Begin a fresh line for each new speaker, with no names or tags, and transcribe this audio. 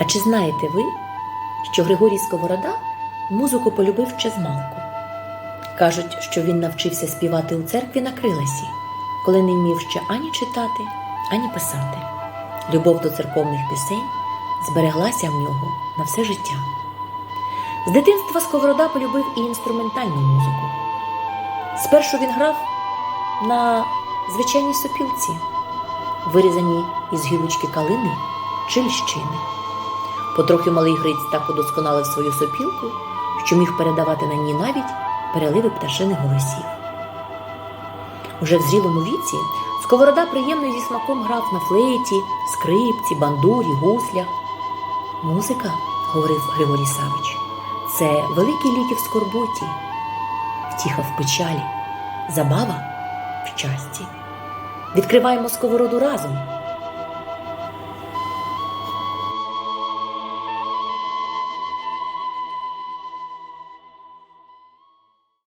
А чи знаєте ви, що Григорій Сковорода музику полюбив ще змалку? Кажуть, що він навчився співати у церкві на крилесі, коли не вмів ще ані читати, ані писати. Любов до церковних пісень збереглася в нього на все життя. З дитинства Сковорода полюбив і інструментальну музику. Спершу він грав на звичайній сопілці, вирізаній із гілочки калини чи. Потрохи малий Гриць так удосконалив свою сопілку, що міг передавати на ній навіть переливи пташиних голосів. Уже в зрілому віці Сковорода приємно зі смаком грав на флейті, скрипці, бандурі, гуслях. Музика, говорив Григорій Савич, це великі ліки в скорботі, втіха в печалі, забава в щасті. Відкриваємо сковороду разом,